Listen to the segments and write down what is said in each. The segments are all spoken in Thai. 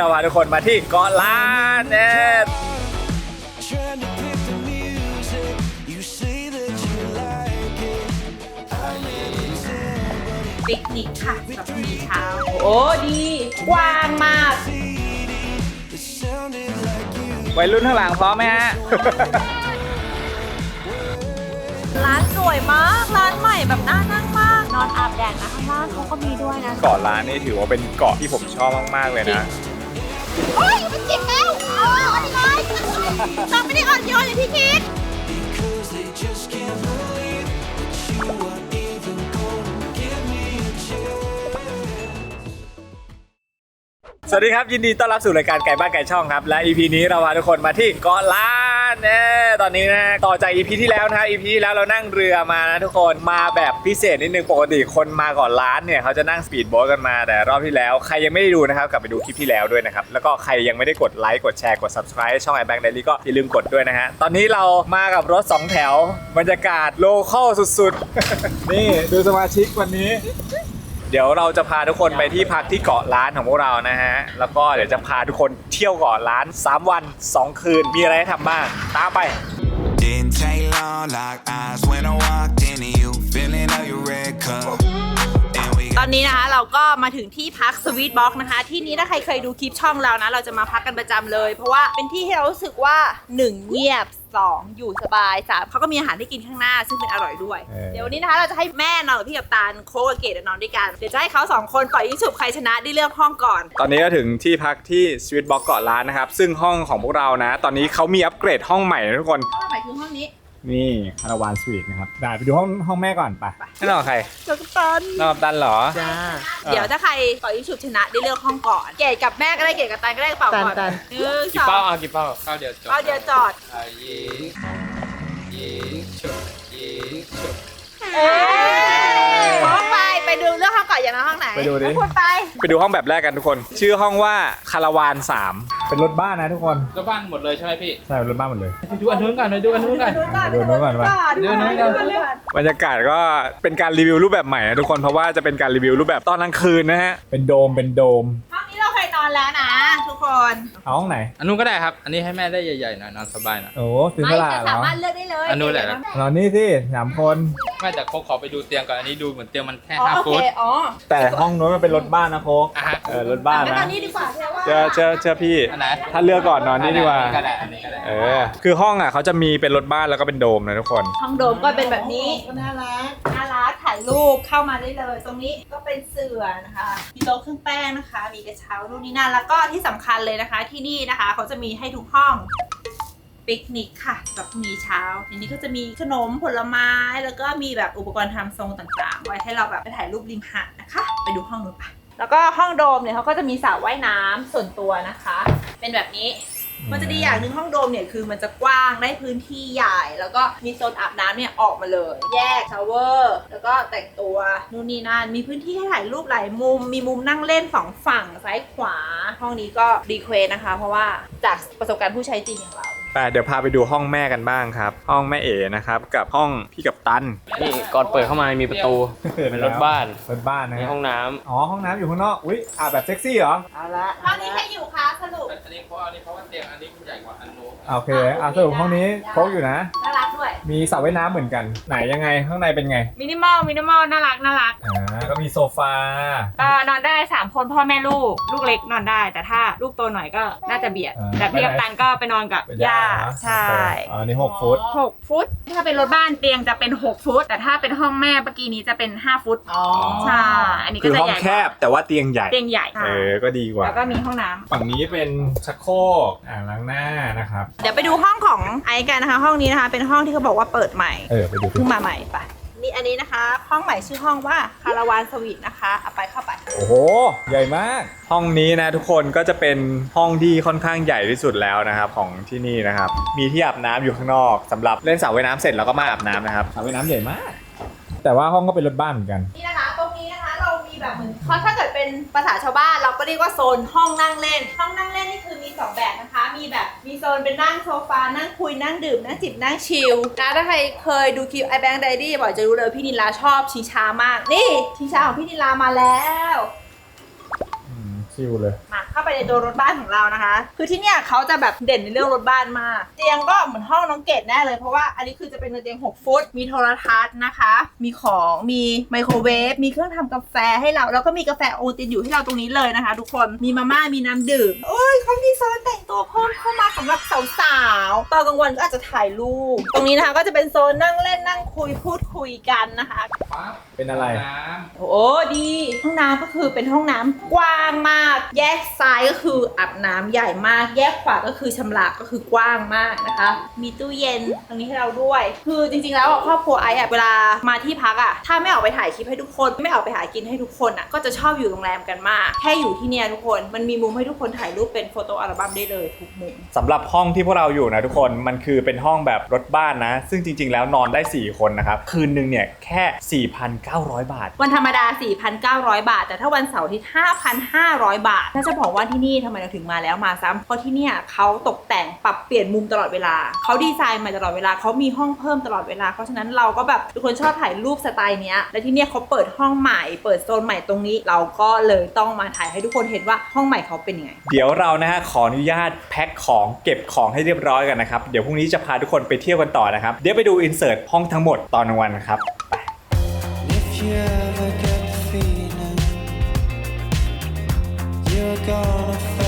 เราพาทุกคนมาที่เกาะล้านเน็ต Trying to pick the music. You say that you like it. I never tell, ปิกนิกค่ะสำหรับพรุ่งนี้เช้า โอ้ดีกว้างมาก but it sounded like you. วัยรุ่นข้างหลังพร้อมไหมฮะ ร้านสวยมาก ร้านใหม่แบบน่านั่งมาก นอนอาบแดดนะข้างล่างเขาก็มีด้วยนะ เกาะล้านนี่ถือว่าเป็นเกาะที่ผมชอบมาก ๆ เลยนะ โอ้ยมันเจ็บแล้วอ๋ออันนี้เลยเราไม่ได้อ่อนโยนอย่างที่คิด Cause they just can't believe that you are even gonna give me a chance. สวัสดีครับ ยินดีต้อนรับสู่รายการไก่บ้านไก่ช่องครับ และ EP นี้เราพาทุกคนมาที่เกาะล้า นเน่ตอนนี้นะต่อจาก EP ที่แล้วนะฮะ EP ที่แล้วเรานั่งเรือมานะทุกคนมาแบบพิเศษนิดนึงปกติคนมาเกาะล้านเนี่ยเขาจะนั่งสปีดโบ๊ทกันมาแต่รอบที่แล้วใครยังไม่ได้ดูนะครับกลับไปดูคลิปที่แล้วด้วยนะครับแล้วก็ใครยังไม่ได้กดไลค์กดแชร์กด subscribe ช่อง i Bank Daily ก็อย่าลืมกดด้วยนะฮะตอนนี้เรามากับรถสองแถวบรรยากาศโลคอลสุดๆ นี่ดูสมาชิกวันนี้ เดี๋ยวเราจะพาทุกคนไปที่พักที่เกาะล้านของพวกเรานะฮะ แล้วก็เดี๋ยวจะพาทุกคนเที่ยวเกาะล้าน 3 วัน 2 คืน มีอะไรให้ทำบ้าง ตามไป Didn't take long, locked eyes when I walked into you. Feeling of your red cup. And we ตอนนี้นะคะเราก็มาถึงที่พักสวีทบ็อกนะคะ ที่นี้ถ้าใครเคยดูคลิปช่องเรานะ เราจะมาพักกันประจำเลย เพราะว่าเป็นที่ที่เรารู้สึกว่า 1 เงียบ 2 อยู่สบายสามเขาก็มีอาหารให้กินข้างหน้า ซึ่งเป็นอร่อยด้วยเออเดี๋ยววันนี้นะคะเราจะให้แม่นอนกับพี่กับตาลโค้กกับเกดนอนด้วยกันเดี๋ยวจะให้เขาสองคนปล่อยยิงฉุบใครชนะได้เลือกห้องก่อน ตอนนี้ก็ถึงที่พักที่สวีทบ็อกเกาะล้านนะครับซึ่งห้องของพวกเรานะ ตอนนี้เขามีอัปเกรดห้องใหม่นะทุกคนห้องไหนคือห้องนี้ นี่คาราวานสวีทนะครับได้ไปดูห้องห้องแม่ก่อนไปให้นอนกับใครกับตาลนอนกับตันเหรอ จ้า เดี๋ยวถ้าใครปล่อยยิงฉุบชนะได้เลือกห้องก่อน เกดกับแม่ก็ได้เกดกับตาลก็ได้เป่าก่อนตาลหนึ่งกี่สองเป้าเอากี่เป้าเป้าเดียวจบเอาเดี๋ยวจอด อะยิงยิงฉุบยิงฉุบ เอ้ยห้องไป ไปดูเรื่องห้องก่อนอย่างน้องห้องไหนไปดูดิม่พูดไป ไปดูห้องแบบแรกกันทุกคน ชื่อห้องว่าคาราวาน3เป็นรถบ้านนะทุกคนก็บ้านหมดเลยใช่ไหมพี่ใช่รถบ้านหมดเลยดูอันนู้นก่อน ดูอันนู้นก่อน ดูนู้นก่อนไปดูนู้นก่อนบรรยากาศก็เป็นการรีวิวรูปแบบใหม่นะทุกคนเพราะว่าจะเป็นการรีวิวรูปแบบตอนกลางคืนนะฮะ เป็นโดมเป็นโดมห้อง นี้เราเคยนอนแล้วนะ ทุกคนเอาห้องไหนอันนู้นก็ได้ครับ อันนี้ให้แม่ได้ใหญ่ๆหน่อยนอนสบายหน่อย โอ้ถึงไม่เวลาจะเหรสาอมารถเลือกได้เลยอันนู้นแหละนอนนี่สิสามคน แม่แต่โคกขอไปดูเตียงก่อน อันนี้ดูเหมือนเตียงมันแค่อ๋อห้าโอฟุเคตอ๋อแต่ห้องนู้นมันเป็นรถบ้านนะโคกอะฮะเออรถบ้านงั้นนอนะนนี่ดีกว่าเพราะว่า เจอเจอเจอพี่ อันไหนถ้าเลือกก่อนนอนนี่ดีกว่าอันนี้ก็ได้อันนี้ก็ได้เออ คือห้องอะเขาจะมีเป็นรถบ้านแล้วก็เป็นโดมนะทุกคน ห้องโดมก็เป็นแบบนี้น่ารักน่ารักถ่ายรูปเข้ามาได้เลย ตรงนี้ก็เป็นเสื่อนะคะ มีโต๊ะเครื่องแป้งนะคะ มีกระเช้านู่นนี่นะแล้วก็ที่สำคัญเลยนะคะที่นี่นะคะ เขาจะมีให้ทุกห้องปิกนิกค่ะแบบพรุ่งนี้เช้าทีนี้ก็จะมีขนมผลไม้แล้วก็มีแบบอุปกรณ์ทำทรงต่างๆ ไว้ให้เราแบบไปถ่ายรูปริมหาดนะคะ ไปดูห้องนู้นไปแล้วก็ห้องโดมเนี่ยเขาก็จะมีสระว่ายน้ำส่วนตัวนะคะ เป็นแบบนี้ มันจะดีอย่างหนึ่งห้องโดมเนี่ยคือมันจะกว้างได้พื้นที่ใหญ่ แล้วก็มีโซนอาบน้ำเนี่ยออกมาเลย แยกชาวเวอร์แล้วก็แต่งตัวนู่นนี่นั่นมีพื้นที่ให้ถ่ายรูปหลายมุม มีมุมนั่งเล่นสองฝั่งซ้ายขวา ห้องนี้ก็รีเควสนะคะ เพราะว่าจากประสบการณ์ผู้ใช้จริงอย่างเราแต่เดี๋ยวพาไปดูห้องแม่กันบ้างครับ ห้องแม่เอ๋นะครับกับห้องพี่กับตันนี่ก่อนเปิดเข้ามามีประตูเป็นรถบ้านรถบ้านนะมีฮะห้องน้ำ อ๋อห้องน้ำอยู่ข้างนอก อุ้ยอาบแบบเซ็กซี่เหรอ เอาละห้องนี้ใครอยู่คะสรุป อันนี้เพราะอันนี้เพราะว่าเตียงอันนี้ใหญ่กว่าอันนู้น โอเคอะสรุปห้องนี้โค้กอยู่นะ น่ารักด้วย มีสระว่ายน้ำเหมือนกัน ไหนยังไงข้างในเป็นไงมินิมอลมินิมอลน่ารักน่ารักอ่าก็มีโซฟาก็นอนได้ 3 คนพ่อแม่ลูก ลูกเล็กนอนได้ แต่ถ้าลูกโตหน่อยก็น่าจะเบียดอ่าแต่พี่กับตันก็ไปนอนกับเป็นย่าเหรอใช่อ๋ออันนี้หกฟุต6ฟุต ถ้าเป็นรถบ้านเตียงจะเป็น 6 ฟุต แต่ถ้าเป็นห้องแม่เมื่อกี้นี้จะเป็น 5 ฟุตอ๋อใช่อันนี้คืก็อจะห้องใหญ่แคบแต่ว่าเตียงใหญ่ เตียงใหญ่เออ ก็ดีกว่า แล้วก็มีห้องน้ำ ฝั่งนี้เป็นชักโครกอ่างล้างหน้านะครับ เดี๋ยวไปดูห้องของไอซ์กันนะคะ ห้องนี้นะคะ เป็นห้องที่เขาบอกว่าเปิดใหม่เออไปดูสิเพิ่งมาใหม่ปะนี่อันนี้นะคะ ห้องใหม่ชื่อห้องว่าคาราวานสวีทนะคะเอาไปเข้าไป โอ้โห ใหญ่มาก ห้องนี้นะทุกคนก็จะเป็นห้องที่ค่อนข้างใหญ่ที่สุดแล้วนะครับของที่นี่นะครับ มีที่อาบน้ำอยู่ข้างนอกสำหรับเล่นสระว่ายน้ำเสร็จแล้วก็มาอาบน้ำนะครับสระว่ายน้ำใหญ่มาก แต่ว่าห้องก็เป็นรถบ้านเหมือนกัน นี่นะคะตรงนี้นะคะเรามี แบบเหมือนเพราะถ้าเกิดเป็นภาษาชาวบ้านเราก็เรียกว่าโซนห้องนั่งเล่น ห้องนั่งเล่นนี่คือมีสองแบบนะคะ มีแบบมีโซนเป็นนั่งโซฟา นั่งคุย นั่งดื่ม นั่งจิบ นั่งชิลนะถ้าใครเคยดูคลิป i Bank Diary บ่อยจะรู้เลยพี่นิลาชอบชิช้ามาก นี่ชิช้าของพี่นิลามาแล้ว ชิลเลยมาเข้าไปในตัวรถบ้านของเรานะคะ คือที่เนี่ยเขาจะแบบเด่นในเรื่องรถบ้านมาก เตียงก็เหมือนห้องน้องเกดแน่เลย เพราะว่าอันนี้คือจะเป็นเตียง 6 ฟุต มีโทรทัศน์นะคะ มีของ มีไมโครเวฟ มีเครื่องทำกาแฟให้เรา แล้วก็มีกาแฟโอตินอยู่ให้เราตรงนี้เลยนะคะ ทุกคน มีมาม่า มีน้ำดื่ม โอ้ยเขามีโซนแต่งตัวเพิ่มเข้ามาสำหรับสาวๆ ตอนกลางวันก็อาจจะถ่ายรูป ตรงนี้นะคะก็จะเป็นโซนนั่งเล่นนั่งคุยพูดคุยกันนะคะปั๊บเป็นอะไรน้โอ้ดี ห้องน้ำก็คือเป็นห้องน้ำกว้างมากแยกซ้ายก็คืออาบน้ำใหญ่มาก แยกขวาก็คือชำระก็คือกว้างมากนะคะ มีตู้เย็นตรงนี้ให้เราด้วย คือจริงๆแล้วอะครอบครัวไอ้อะเวลามาที่พักอะถ้าไม่ออกไปถ่ายคลิปให้ทุกคน ไม่ออกไปหากินให้ทุกคนอะก็จะชอบอยู่โรงแรมกันมาก แค่อยู่ที่เนี่ยทุกคนมันมีมุมให้ทุกคนถ่ายรูปเป็นโฟโต้อัลบั้มได้เลยทุกมุมสำหรับห้องที่พวกเราอยู่นะทุกคนมันคือเป็นห้องแบบรถบ้านนะ ซึ่งจริง ๆ แล้วนอนได้ 4 คนนะครับคืนหนึ่งเนี่ยแค่ 4,900 บาท วันธรรมดา 4,900 บาท แต่ถ้าวันเสาร์อาที่5,500บาท น่าจะบอกว่าที่นี่ทำไมเราถึงมาแล้วมาซ้ำเพราะที่เนี่ยเขาตกแต่งปรับเปลี่ยนมุมตลอดเวลา เขาดีไซน์ใหม่ตลอดเวลาเขามีห้องเพิ่มตลอดเวลา เพราะฉะนั้นเราก็แบบทุกคนชอบถ่ายรูปสไตล์เนี้ย และที่เนี่ยเขาเปิดห้องใหม่ เปิดโซนใหม่ตรงนี้ เราก็เลยต้องมาถ่ายให้ทุกคนเห็นว่าห้องใหม่เขาเป็นยังไง เดี๋ยวเรานะฮะขออนุญาตแพ็คของเก็บของให้เรียบร้อยกันนะครับ เดี๋ยวพรุ่งนี้จะพาทุกคนไปเที่ยวกันต่อนะครับ เดี๋ยวไปดูอินเสิร์ตห้องทั้งหมดตอนกลางวันครับ If you gonna fade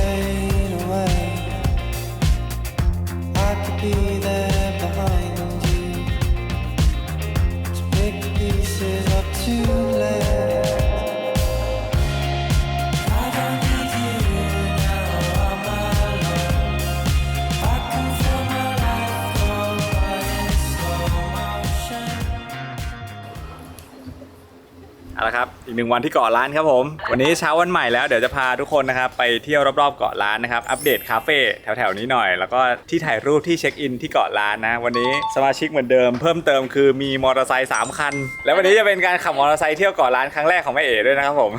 อาละครับอีกหนึ่งวันที่เกาะล้านครับผม วันนี้เช้าวันใหม่แล้วเดี๋ยวจะพาทุกคนนะครับไปเที่ยวรอบๆเกาะล้านนะครับอัปเดตคาเฟ่แถวๆนี้หน่อย แล้วก็ที่ถ่ายรูปที่เช็คอินที่เกาะล้านนะ วันนี้สมาชิกเหมือนเดิม เพิ่มเติมคือมีมอเตอร์ไซค์3คัน แล้ววันนี้จะเป็นการขับมอเตอร์ไซค์เที่ยวเกาะล้านครั้งแรกของแม่เอ๋ด้วยนะครับผม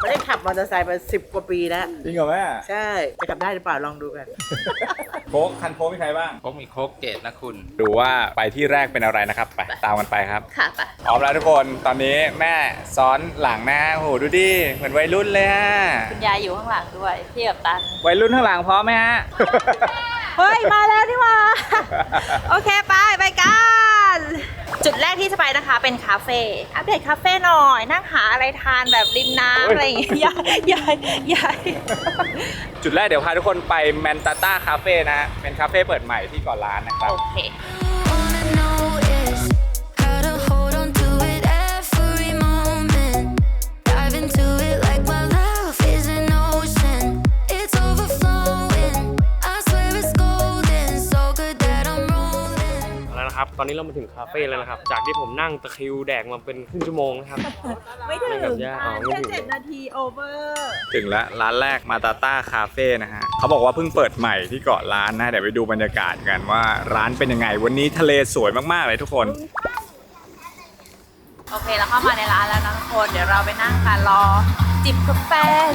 ไม่ได้ขับมอเตอร์ไซค์มาสิบกว่าปีแล้วจริงเหรอแม่ใช่จะขับได้หรือเปล่าลองดูกันโค้กคันโค้กมีใครบ้างำพวกมีโค้กเกตนะคุณ ดูว่าไปที่แรกเป็นอะไรนะครับไปตามกันไปครับค่ะไปพร้อมแล้วทุกคนตอนนี้แม่ซ้อนหลังนะโอ้โหดูดิเหมือนวัยรุ่นเลยฮะคุณยายอยู่ข้างหลังด้วยพี่กับตันวัยรุ่นข้างหลังพร้อมไหมฮะ เฮ้ย มาแล้วนี่มาโอเค ไป ไปกัน จุดแรกที่จะไปนะคะเป็นคาเฟ่อัปเดตคาเฟ่หน่อย นั่งหาอะไรทานแบบริมน้ำอะไรอย่างเงี้ยยายยายยายจุดแรกเดี๋ยวพาทุกคนไปแมนตาต้าคาเฟ่นะฮะเป็นคาเฟ่เปิดใหม่ที่เกาะล้านนะครับ โอเค wanna ตอนนี้เรามาถึงคาเฟ่แล้วนะครับ จากที่ผมนั่งตะคริวแดกมาเป็นครึ่งชั่วโมงนะครับ ไม่ถึงไม่กับย่าอ๋อไม่แค่ถึง เจ็ดนาทีโอเวอร์ถึงแล้วร้านแรกมาตาต้าคาเฟ่นะฮะเขาบอกว่าเพิ่งเปิดใหม่ที่เกาะล้านนะ เดี๋ยวไปดูบรรยากาศกันว่าร้านเป็นยังไง วันนี้ทะเลสวยมากๆเลยทุกคน โอเคเราเข้ามาในร้านแล้วนะทุกคน เดี๋ยวเราไปนั่งกันรอ จิบกาแฟ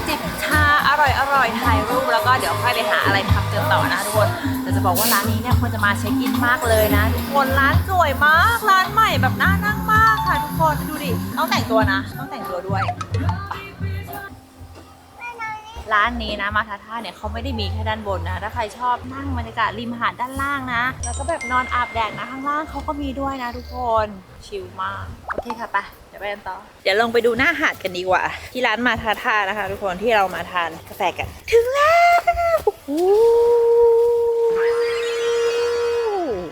จิบชาอร่อยอร่อยถ่ายรูปแล้วก็เดี๋ยวค่อยไปหาอะไรทำเติมต่อนะทุกคนแต่จะบอกว่าร้านนี้เนี่ยควรจะมาเช็คอินมากเลยนะทุกคนร้านสวยมากร้านใหม่แบบน่านั่งมากค่ะทุกคนดูดิต้องแต่งตัวนะ ต้องแต่งตัวด้วย ร้านนี้นะมาทาท่าเนี่ยเขาไม่ได้มีแค่ด้านบนนะ ถ้าใครชอบนั่งบรรยากาศริมหาดด้านล่างนะ แล้วก็แบบนอนอาบแดดนะข้างล่างเขาก็มีด้วยนะทุกคนชิลมากโอเคค่ะไปะเดี๋ยวไปกันต่อ เดี๋ยวลงไปดูหน้าหาดกันดีกว่า ที่ร้านมาทาท่านะคะ ทุกคนที่เรามาทานกาแฟกัน ถึงแล้ว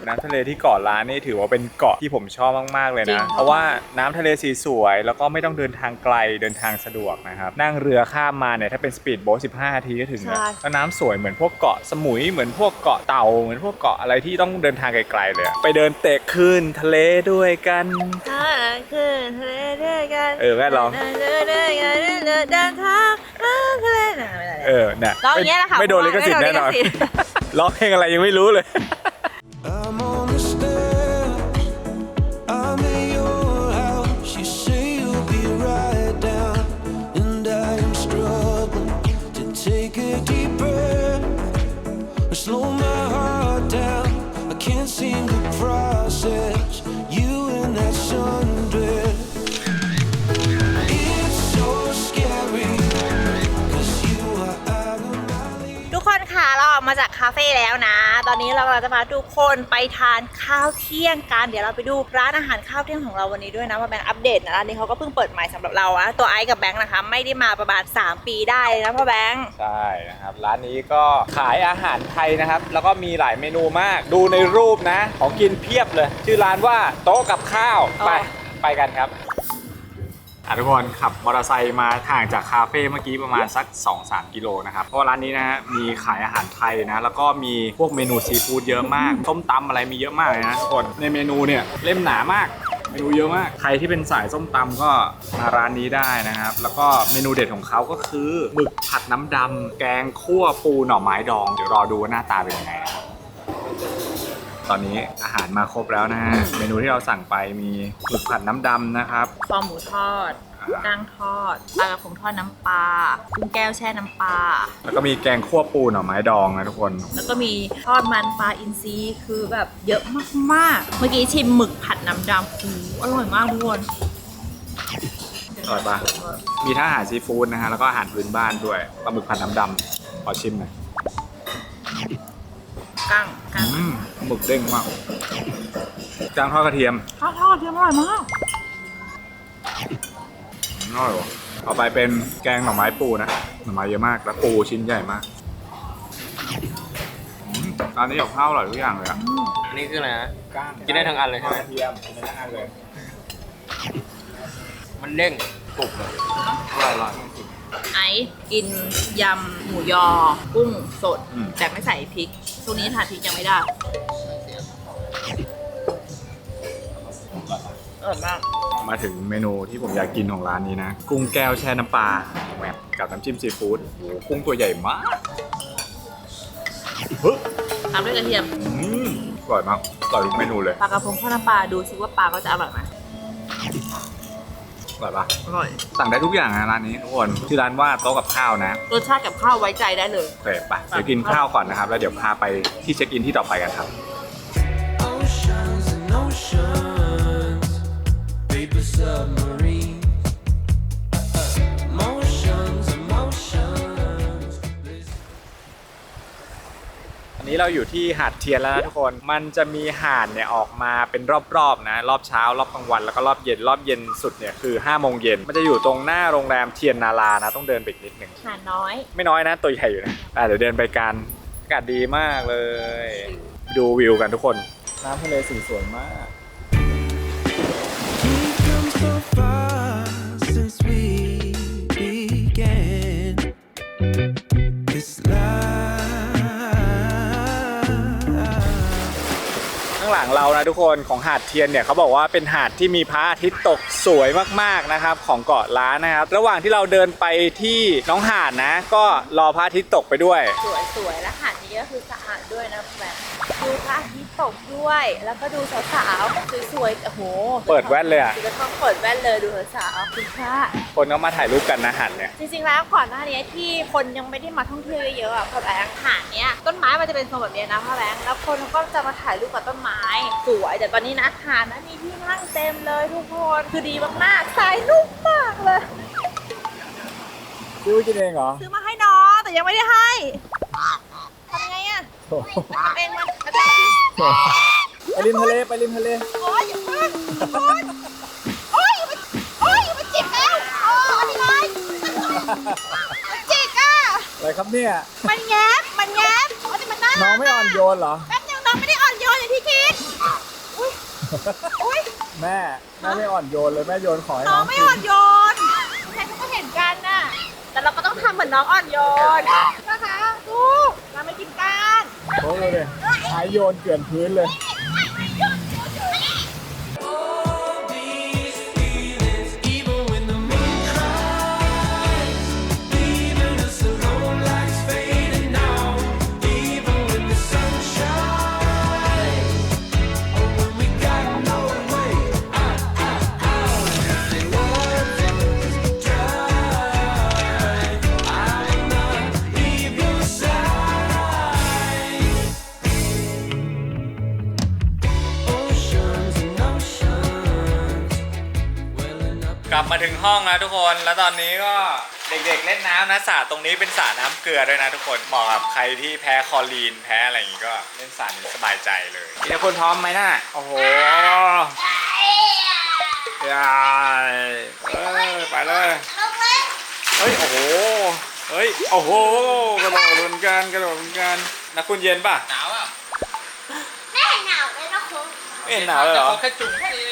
น้ำทะเลที่เกาะล้านนี่ถือว่าเป็นเกาะที่ผมชอบมากๆเลยจรินะ ง เพราะว่าน้ำทะเลสีสวยแล้วก็ไม่ต้องเดินทางไกลเดินทางสะดวกนะครับนั่งเรือข้ามมาเนี่ยถ้าเป็นสปีดโบ๊ท15นาทีก็ถึงแล้วใช่ แล้วน้ำสวยเหมือนพวกเกาะสมุยเหมือนพวกเกาะเต่าเหมือนพวกเกาะอะไรที่ต้องเดินทางไกลๆเลยอะไปเดินเตะคลื่นทะเลด้วยกันถ้าขึ้นทะเลด้วยกันเออแม่ลอง เดินเดินเดินกันเดินเดินทางข้ามทะเลน่ะไม่ได้ เออเนี่ยร้องอย่างเงี้ยแหละค่ะไม่โดนลิขสิทธิ์แน่นอนไม่โดนลิขสิทธิ์ ร้องเพลงอะไรยังไม่รู้เลย take a deep or slow my heart down. I can't seem to process you in that sundress. คาเฟ่แล้วนะ ตอนนี้เรากำลังจะพาทุกคนไปทานข้าวเที่ยงกัน เดี๋ยวเราไปดูร้านอาหารข้าวเที่ยงของเราวันนี้ด้วยนะว่าแบงค์อัปเดตนะร้านนี้เขาก็เพิ่งเปิดใหม่สำหรับเราอะตัวไอซ์กับแบงค์นะคะ ไม่ได้มาประมาณ 3 ปีได้เลยนะพ่อแบงค์ ใช่นะครับ ร้านนี้ก็ขายอาหารไทยนะครับ แล้วก็มีหลายเมนูมาก ดูในรูปนะ ของกินเพียบเลย ชื่อร้านว่าโต๊ะกับข้าว ไป ไปกันครับ อะทุกคนขับมอเตอร์ไซค์มาห่างจากคาเฟ่เมื่อกี้ประมาณสัก 2-3 กิโลนะครับ เพราะร้านนี้นะฮะมีขายอาหารไทยนะ แล้วก็มีพวกเมนูซีฟู้ดเยอะมากส้มตำอะไรมีเยอะมากเลยนะทุกคนในเมนูเนี่ยเล่มหนามากเมนูเยอะมาก ใครที่เป็นสายส้มตำก็มาร้านนี้ได้นะครับ แล้วก็เมนูเด็ดของเขาก็คือหมึกผัดน้ำดำแกงคั่วปูหน่อไม้ดอง เดี๋ยวรอดูว่าหน้าตาเป็นยังไงนะครับ ตอนนี้อาหารมาครบแล้วนะฮะ เมนูที่เราสั่งไปมีหมึกผัดน้ำดำนะครับ คอหมูทอดก้างทอดปลากระพงทอดน้ำปลากุ้งแก้วแช่น้ำปลา แล้วก็มีแกงคั่วปูหน่อไม้ดองนะทุกคน แล้วก็มีทอดมันปลาอินทรีคือแบบเยอะมากๆ เมื่อกี้ชิมหมึกผัดน้ำดำคูอร่อยมากทุกคนอร่อยปะมีทั้งอาหารซีฟู้ดนะฮะ แล้วก็อาหารพื้นบ้านด้วย ปลาหมึกผัดน้ำดำขอชิมหน่อยกั้ง กั้งอืมหมึกเด้งมากจางทอดกระเทียมทอดทอดเยอะอร่อยมาก อร่อยว่ะต่อไปเป็นแกงหน่อไม้ปูนะ หน่อไม้เยอะมาก แล้วปูชิ้นใหญ่มากอืมร้านนี้กับข้าวอร่อยทุกอย่างเลยอะอันนี้คืออะไรนะก้างกินได้ทั้งอันเลยใช่ไหม กระเทียมกินได้ทั้งอันเลย มันเด้งกรุบเลยอร่อยอร่อย ไอซ์กินยำหมูยอ กุ้งสด อืม แต่ไม่ใส่พริกช่วงนี้ทานพริกยังไม่ได้อร่อยมากมาถึงเมนูที่ผมอยากกินของร้านนี้นะ กุ้งแก้วแช่น้ำปลาแหวบกับน้ำจิ้มซีฟู้ดโอ้โหกุ้งตัวใหญ่มากเฮ้ยตามด้วยกระเทียมอืมอร่อยมากอร่อยทุกเมนูเลย ปลากระพงทอดน้ำปลาดูซิว่าปลาก็จะอร่อยไหม อร่อยปะอร่อย สั่งได้ทุกอย่างนะร้านนี้ทุกคนที่ร้านว่าโต๊ะกับข้าวนะรสชาติกับข้าวไว้ใจได้เลยโอเคไปเดี๋ยวกินข้าวก่อนนะครับ แล้วเดี๋ยวพาไปที่เช็คอินที่ต่อไปกันครับ Oceans and oceans, paper submarines. นนี้เราอยู่ที่หาดเทียนแล้วนะทุกคน มันจะมีหาดเนี่ยออกมาเป็นรอบๆนะ รอบเช้า รอบกลางวัน แล้วก็รอบเย็น รอบเย็นสุดเนี่ยคือ5้าโมงเย็น มันจะอยู่ตรงหน้าโรงแรมเทียนนารานะ ต้องเดินไปอีกนิดหนึ่ง หาน้อย ไม่น้อยนะ ตัวใหญ่อยู่นะอะเดี๋ยวเดินไปกันอากาศดีมากเลย ดูวิวกันทุกคน น้ำทะเลสีสวยมาก We've come so far since we างเรานะทุกคนของหาดเทียนเนี่ยเขาบอกว่าเป็นหาดที่มีพระอาทิตย์ตกสวยมากๆนะครับของเกาะล้านนะครับ ระหว่างที่เราเดินไปที่น้องหาดนะ ก็รอพระอาทิตย์ตกไปด้วย สวยสวยๆและหาดนี้ก็คือสะอาดด้วยนะแบบดูพระอาทิตย์ ตกด้วย แล้วก็ดูสาวๆสวยๆโอ้โหเปิดแว่นเลยอะคือจะต้องเปิดแว่นเลยดูสาวๆคุณพระคนก็มาถ่ายรูปกันนะหาดเนี่ยจริงๆแล้วก่อนหน้านี้ที่คนยังไม่ได้มาท่องเที่ยวเยอะๆอะพ่อแบงค์หาดเนี้ยต้นไม้มันจะเป็นทรงแบบเนี้ยนะพ่อแบงค์แล้วคนก็จะมาถ่ายรูปกับต้นไม้สวยแต่ตอนนี้นะหาดนะมีที่นั่งเต็มเลยทุกคนคือดีมากๆถ่ายรูปมากเลย ซื้อกินเองเหรอซื้อมาให้น้องแต่ยังไม่ได้ให้ทำไงอะทำเองมันอาจารย์ ไปริมทะเลไปริมทะเลโอ๊ยอย่าพึ่งโอ๊ยโอ๊ยมาโอ๊ยอย่ามาจิกแล้วโอ๊ยนี่ไงมันจิกอะ อะไรครับเนี่ยมันแง้มมันแง้มโอ๊ยแต่มันน่าน้องไม่อ่อนโยนเหรอ แป๊บนึงน้องไม่ได้อ่อนโยนอย่างที่คิด อุ้ยอุ้ยแม่แม่ไม่อ่อนโยนเลยแม่โยนขอให้น้น้อองงไม่กิอ่อนนโยนใครเขาก็เห็นกันน่ะ แต่เราก็ต้องทำเหมือนน้องอ่อนโยนนะคะลูกเราไม่กินกัน โอ้ยเลยหายโยนเกลื่อนพื้นเลย ห้องแล้วทุกคน แล้วตอนนี้ก็เด็กๆเล่นน้ำนะสระตรงนี้เป็นสระน้ำเกลือด้วยนะทุกคนเหมาะกับใครที่แพ้คลอรีนแพ้อะไรอย่างงี้ก็เล่นสระนี้สบายใจเลยทีละคนพร้อมไหมน่ะโอ้โหยายเอ้ยไปเลยเฮ้ยโอ้โหเฮ้ยโอ้โหกระโดดเหมือนกันกระโดดเหมือนกันนะคุณเย็นป่ะหนาวอะไม่เห็นหนาวเลยเหรอแค่จุ่มแค่นี้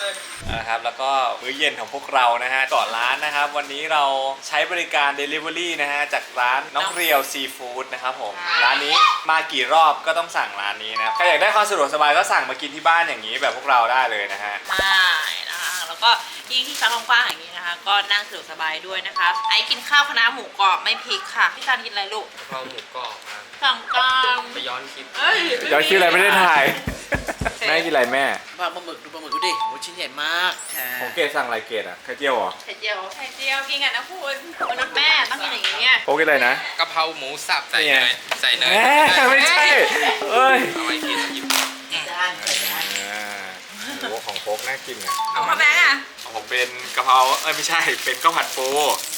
เย็นเจี๊ยบเลยนะครับแล้วก็มื้อเย็นของพวกเรานะฮะก่อนร้านนะครับ วันนี้เราใช้บริการ Delivery นะฮะจากร้านน้องเรียวซีฟู้ดนะครับผมร้านนี้มากี่รอบก็ต้องสั่งร้านนี้นะใครอยากได้ความสะดวกสบายก็สั่งมากินที่บ้านอย่างนี้แบบพวกเราได้เลยนะฮะได้นะคะแล้วก็ยิ่งที่ชั้นกว้างๆอย่างนี้นะคะ ก็นั่งสะดวกสบายด้วยนะคะ ไอ้กินข้าวคณะน้าหมูกรอบไม่พริกค่ะพี่ซันกินอะไรลูกกะเพราหมูกรอบครับสั่งกลางไปย้อนคลิปเอ้ยเดี๋ยวคิดอะไรไม่ได้ถ่ายแม่กิ นอะไรแม่ ปลาหมึกดูปลาหมึกดูดิโอ้ชิ้นใหญ่มากค่ะของเกดสั่งอะไรเกดอะไข่เจียวเหรอไข่เจียวไข่เจียวกินกันนะคุณมนุษย์แม่ต้องกินอย่างนี้เนี่ยโป๊กินอะไรนะกะเพราหมูสับใส่นี่เนไงยใส่เนยแม่ไม่ใช่เอ้ยเอาไว้กินหยิบด้านใส่ด้านอ่าโอ้ของโป๊กน่ากินอะเอามาแม่อะของผมเป็นกะเพราเอ้ยไม่ใช่เป็นข้าวผัดปู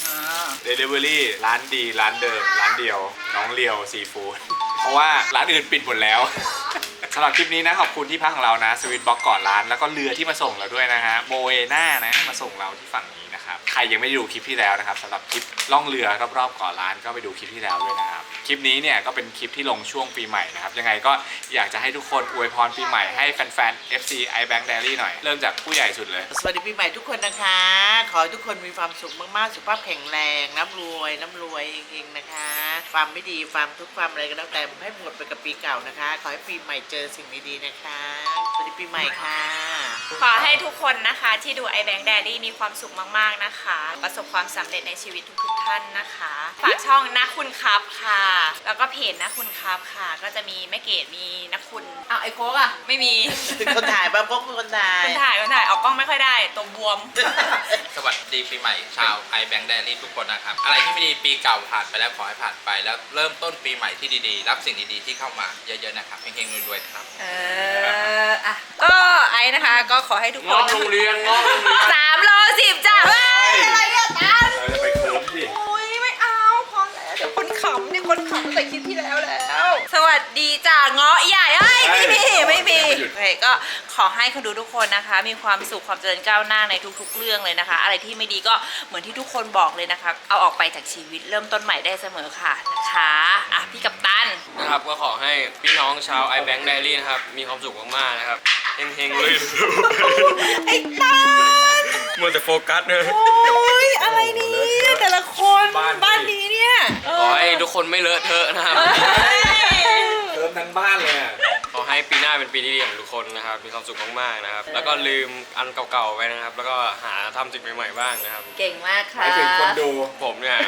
อ๋อเดลิเวอรี่ร้านดีร้านเดิมร้านเดียว น้องเลียวซีฟู้ดเพราะว่าร้านอื่นปิดหมดแล้ว สำหรับคลิปนี้นะขอบคุณที่พักของเรานะสวิตบ็อกก่อนร้าน แล้วก็เรือที่มาส่งเราด้วยนะฮะโมเอน่านะมาส่งเราที่ฝั่งนี้ นะครับ ใครยังไม่ได้ดูคลิปที่แล้วนะครับสำหรับคลิปล่องเรือรอบๆก่อนร้านก็ไปดูคลิปที่แล้วด้วยนะครับ คลิปนี้เนี่ยก็เป็นคลิปที่ลงช่วงปีใหม่นะครับ ยังไงก็อยากจะให้ทุกคนอวยพรปีใหม่ให้แฟนๆ FC iBank Diary หน่อย เริ่มจากผู้ใหญ่สุดเลย สวัสดีปีใหม่ทุกคนนะคะ ขอให้ทุกคนมีความสุขมากๆ สุขภาพแข็งแรงน้ำรวยน้ำรวยเองๆนะคะ ความไม่ดีความทุกข์ความอะไรก็แล้วแต่ให้หมดไปกับปีเก่านะคะ ขอให้ปีใหม่เจอสิ่งดีๆนะคะ สวัสดีปีใหม่ค่ะ ขอให้ทุกคนนะคะที่ดู iBank Daddy มีความสุขมากๆนะคะ ประสบความสำเร็จในชีวิตทุกๆท่านนะคะ ฝากช่องนะคุณครับค่ะ แล้วก็เพจนะคุณครับค่ะ ก็จะมีแม่เกดมีนะคุณอ้าวไอ้โค้กอะไม่มีคนถ่ายบ้างพวกคนถ่ายคนถ่ายคนถ่ายออกกล้องไม่ค่อยได้ตัวบวม สวัสดีปีใหม่ชาวไอแบงค์แดรี่ทุกคนนะครับ อะไรที่ไม่ดีปีเก่าผ่านไปแล้วขอให้ผ่านไป แล้วเริ่มต้นปีใหม่ที่ดีๆ รับสิ่งดีๆที่เข้ามาเยอะๆนะครับเฮงๆรวยๆครับเอออะก็ไอ้นะคะ ก็ขอให้ทุกคงอนโรงเรียนงอโรงเรียน สามโลสิบจ้ะเฮ้ยอะไรเนี่ยตันเราจะไปเคิร์ฟสิโอ้ยไม่เอาพอแล้วเดี๋ยวคนขำเนี่ยคนขำแต่คลิปที่แล้วแล้ว สวัสดีจ้าเงาะใหญ่เอ้ยไม่มีไม่มีโอเคก็ขอให้คนดูทุกคนนะคะ มีความสุขความเจริญก้าวหน้าในทุก ๆ เรื่องเลยนะคะ อะไรที่ไม่ดีก็เหมือนที่ทุกคนบอกเลยนะคะ เอาออกไปจากชีวิตเริ่มต้นใหม่ได้เสมอค่ะนะคะอะพี่กัปตัน นะครับก็ขอให้พี่น้องชาว iBank Diary นะครับมีความสุขมากๆนะครับเฮงๆเลย ไอ้ตัน มัวแต่โฟกัสเลยโอ้ยอะไรเนี่ยแต่ละคนบ้านบ้านนี้เนี่ย ขอให้ทุกคนไม่เลอะเทอะนะครับเอ้ยเคิร์ฟทั้งบ้านเลยอะขอ ให้ปีหน้าเป็นปีที่ดีของทุกคนนะครับ มีความสุขมากๆนะครับ แล้วก็ลืมอันเก่าๆไว้นะครับ แล้วก็หาทำสิ่งใหม่ๆบ้างนะครับ เก่งมากหค่ะ มายถึงคนดู ผมเนี่ย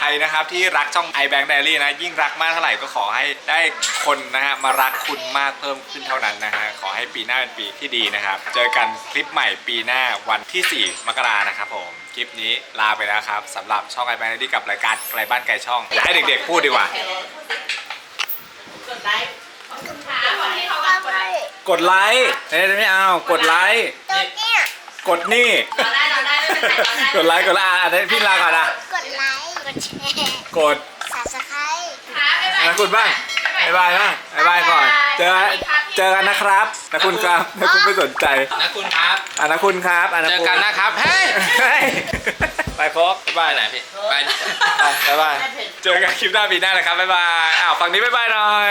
ใครนะครับที่รักช่อง iBank Diary นะ ยิ่งรักมากเท่าไหร่ก็ขอให้ได้คนนะฮะมารักคุณมากเพิ่มขึ้นเท่านั้นนะฮะขอให้ปีหน้าเป็นปีที่ดีนะครับ เจอกันคลิปใหม่ปีหน้าวันที่ 4 มกรานะครับผมคลิปนี้ลาไปแล้วครับสำหรับช่อง iBank Diary กับรายการไกลบ้านไกลช่องอยากให้เด็กๆพูดดีกว่า กดไลค์ ค่ะบอกพี่เขาก่อนกดไลค์กดไลค์เอ้ยไม่เอากดไลค์กดนี่ เราได้เราได้ไม่เป็นไรเราได้ กดไลค์กดไลค์อะได้พี่ลาก่อนอะกดไลค์ กดแชร์ กด subscribe ค่ะบ๊ายบายนะคุณบ้างบายบายบ้างบายบายก่อน เจอเจอกันนะครับนะคุณครับนะคุณไม่สนใจนะคุณครับอะนะคุณครับอะนะเจอคุณกันนะครับเฮ้ยเฮ้ยไปโฟกบ๊ายบายไปไหนพี่ไปไปบ๊ายบายเจอกันคลิปหน้าปีหน้าเลยครับบ๊ายบายอ้าวฝั่งนี้บ๊ายบายหน่อย